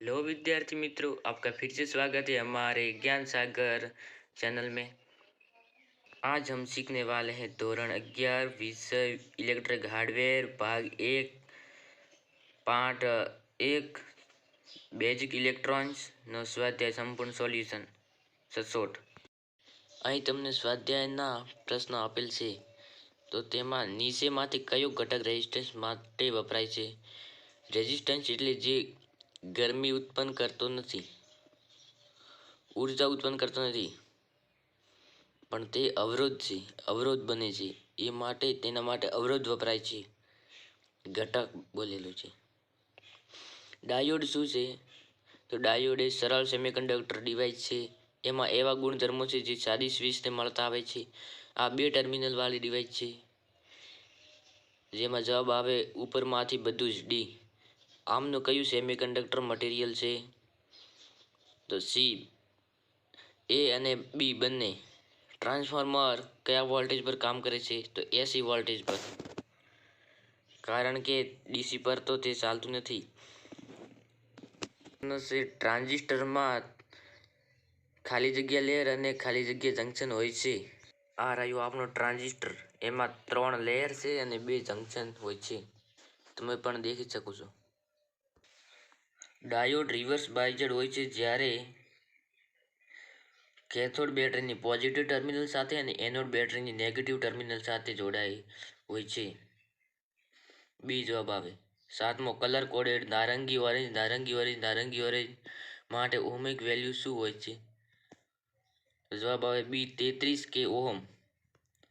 Hello विद्यार्थी मित्रों आपका फिर से स्वागत है हमारे ज्ञान सागर चैनल में आज हम सीखने वाले हैं ધોરણ અગિયાર વિષય ઇલેક્ટ્રિક હાર્ડવેર ભાગ એક પાઠ એક બેઝિક ઇલેક્ટ્રોન્સનો સ્વાધ્યાય સંપૂર્ણ સોલ્યુશન સચોટ અહીં તમને સ્વાધ્યાયના પ્રશ્નો આપેલ છે તો તેમાં નીચેમાંથી કયો ઘટક રેઝિસ્ટન્સ માટે વપરાય છે રેઝિસ્ટન્સ એટલે જે ગરમી ઉત્પન્ન કરતો નથી. ઊર્જા ઉત્પન્ન કરતો નથી. પણ તે અવરોધ છે, અવરોધ બને છે. એ માટે, તેના માટે અવરોધ વપરાય છે. ઘટક બોલેલું છે. ડાયોડ શું છે? તો ડાયોડ એ સરળ સેમિકન્ડક્ટર ડિવાઇસ છે. એમાં એવા ગુણધર્મો છે જે સાદી સ્વિચને મળતા આવે છે. આ બે ટર્મિનલવાળી ડિવાઇસ છે. જેમાં જવાબ આવે ઉપરમાંથી બધું જ ડી આમનું કયું સેમિકન્ડક્ટર મટીરિયલ છે? તો સી એ અને બી બંને. ટ્રાન્સફોર્મર કયા વોલ્ટેજ પર કામ કરે છે? તો એસી વોલ્ટેજ પર. કારણ કે ડીસી પર તો તે ચાલતું નથી. ટ્રાન્ઝિસ્ટરમાં ખાલી જગ્યા લેયર અને ખાલી જગ્યા જંકશન હોય છે. આ રહ્યું આપણું ટ્રાન્ઝિસ્ટર એમાં ત્રણ લેયર છે અને બે જંકશન હોય છે. તમે પણ દેખી શકો છો. ડાયોડ રિવર્સ બાયજેડ હોય છે જ્યારે કેથોડ બેટરીની પોઝિટિવ ટર્મિનલ સાથે અને એનોડ બેટરીની નેગેટિવ ટર્મિનલ સાથે જોડાઈ હોય છે. બી જવાબ આવે. સાતમો, કલર કોડેડ, નારંગી, ઓરેન્જ નારંગી ઓરેન્જ નારંગી, ઓરેન્જ માટે ઓહમિક વેલ્યુ શું હોય છે? જવાબ આવે બી, તેત્રીસ કે ઓહમ.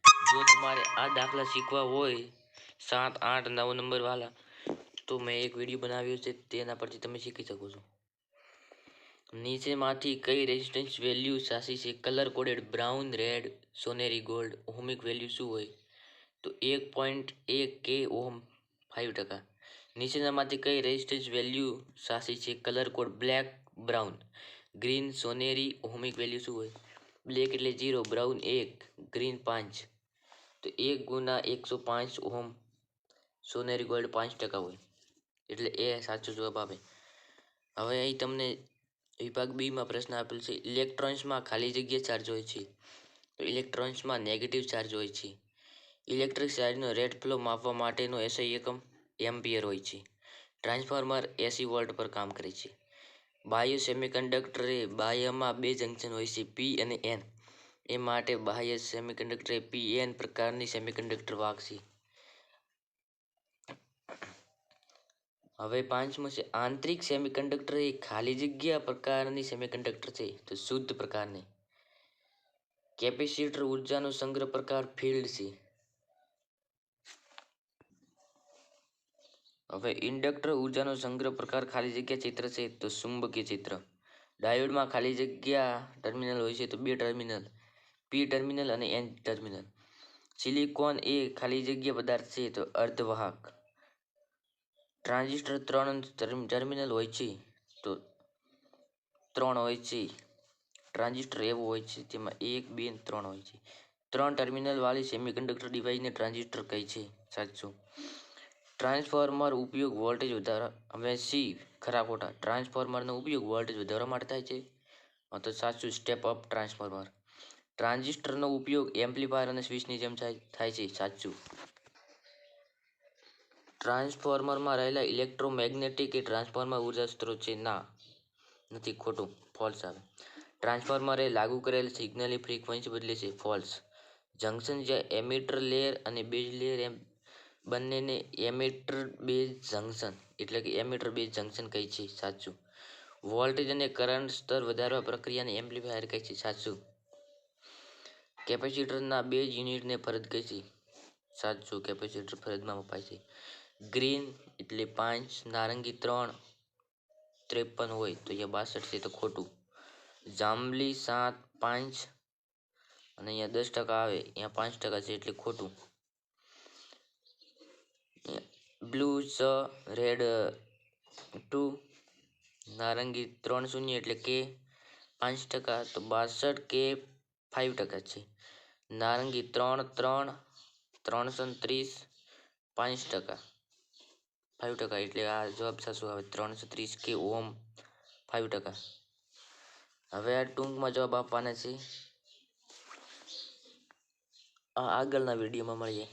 જો તમારે આ દાખલા શીખવા હોય, સાત, આઠ, નવ નંબર વાળા તો મેં એક વીડિયો બનાવ્યો છે, તેના પરથી તમે શીખી શકો છો. નીચેમાંથી કઈ રેઝિસ્ટન્સ વેલ્યુ સાચી છે? કલર કોડેડ બ્રાઉન રેડ સોનેરી ગોલ્ડ ઓહમિક વેલ્યુ શું હોય? તો એક પોઈન્ટ એક કે ઓહમ ફાઇવ ટકા. નીચેનામાંથી કઈ રેઝિસ્ટન્સ વેલ્યુ સાચી છે? Colour code black brown green સોનેરી ઓહમિક વેલ્યુ શું હોય? બ્લેક એટલે જીરો બ્રાઉન એક ગ્રીન પાંચ. તો એક ગુના એકસો પાંચ ઓહમ સોનેરી ગોલ્ડ પાંચ ટકા હોય. એટલે એ સાચો જવાબ આપે. હવે અહીં તમને વિભાગ બીમાં પ્રશ્ન આપેલ છે, ઇલેક્ટ્રોન્સમાં ખાલી જગ્યા ચાર્જ હોય છે. તો ઇલેક્ટ્રોન્સમાં નેગેટિવ ચાર્જ હોય છે. ઇલેક્ટ્રિક ચાર્જનો રેટ ફ્લો માપવા માટેનો એસઆઈ એકમ એમ્પિયર હોય છે. ટ્રાન્સફોર્મર એસી વોલ્ટ પર કામ કરે છે. બાહ્ય સેમિકન્ડક્ટરે બાહ્યમાં બે જંકશન હોય છે પી અને એન એ માટે બાહ્ય સેમિકન્ડક્ટરે પી એન પ્રકારની સેમિકન્ડક્ટર વાગ છે. હવે પાંચમો છે, આંતરિક સેમિકન્ડક્ટર એ ખાલી જગ્યા પ્રકારની સેમિકન્ડક્ટર છે, તો શુદ્ધ પ્રકારની. કેપેસિટર ઉર્જાનો સંગ્રહ પ્રકાર ફિલ્ડ છે. હવે ઇન્ડક્ટર ઉર્જાનો સંગ્રહ પ્રકાર ખાલી જગ્યા ચિત્ર છે, તો ચુંબકીય ચિત્ર ડાયોડમાં ખાલી જગ્યા ટર્મિનલ હોય છે, તો બે ટર્મિનલ પી ટર્મિનલ અને એન ટર્મિનલ. સિલિકોન એ ખાલી જગ્યા પદાર્થ છે, તો અર્ધવાહક. ટ્રાન્ઝિસ્ટર ત્રણ ટર્મિનલ હોય છે, તો ત્રણ હોય છે. ટ્રાન્ઝિસ્ટર એવું હોય છે તેમાં એક, બે ત્રણ હોય છે. ત્રણ ટર્મિનલ વાળી સેમિકન્ડક્ટર ડિવાઇસને ટ્રાન્ઝિસ્ટર કહે છે. સાચું. ટ્રાન્સફોર્મર ઉપયોગ વોલ્ટેજ વધારવા, હવે સી, ખરા ખોટા, ટ્રાન્સફોર્મરનો ઉપયોગ વોલ્ટેજ વધારવા માટે થાય છે. તો સાચું સ્ટેપ અપ ટ્રાન્સફોર્મર ટ્રાન્ઝિસ્ટરનો ઉપયોગ એમ્પ્લીફાયર અને સ્વિચની જેમ થાય છે. સાચું. ટ્રાન્સફોર્મરમાં રહેલા ઇલેક્ટ્રોમેગ્નેટિક એ ટ્રાન્સફોર્મર ઊર્જા સ્ત્રોત છે. ના, નથી, ખોટું, ફોલ્સ આવે. ટ્રાન્સફોર્મરે લાગુ કરેલ સિગ્નલની ફ્રીક્વન્સી બદલે છે, ફોલ્સ. જંકશન જ્યાં એમિટર લેયર અને બેઝ લેયર એમ, બંનેને એમિટર બેઝ જંકશન એટલે કે એમિટર બેઝ જંકશન કહે છે, સાચું. વોલ્ટેજ અને કરંટ સ્તર વધારવા પ્રક્રિયાને એમ્પ્લીફાયર કહે છે, સાચું. કેપેસિટરના બે યુનિટને ફરજ કહે છે, સાચું. કેપેસિટર ફરજમાં મપાય છે. ગ્રીન એટલે પાંચ, નારંગી ત્રણ, ત્રેપન હોય તો અહીંયા બાસઠ છે તો ખોટું. જાંબલી સાત, પાંચ અને અહીંયા દસ ટકા આવે, અહીંયા પાંચ ટકા છે એટલે ખોટું. બ્લુ છ, રેડ ટુ, નારંગી ત્રણ શૂન્ય એટલે કે પાંચ ટકા, તો બાસઠ કે ફાઇવ ટકા છે. નારંગી ત્રણ ત્રણ ત્રણસો ત્રીસ પાંચ ટકા. ફાઇવ ટકા એટલે આ જવાબ સાચો આવે ત્રણસો ત્રીસ કે ઓમ. ફાઇવ ટકા. હવે આ ટૂંકમાં જવાબ આપવાના છે. આગળના વિડીયોમાં મળીએ.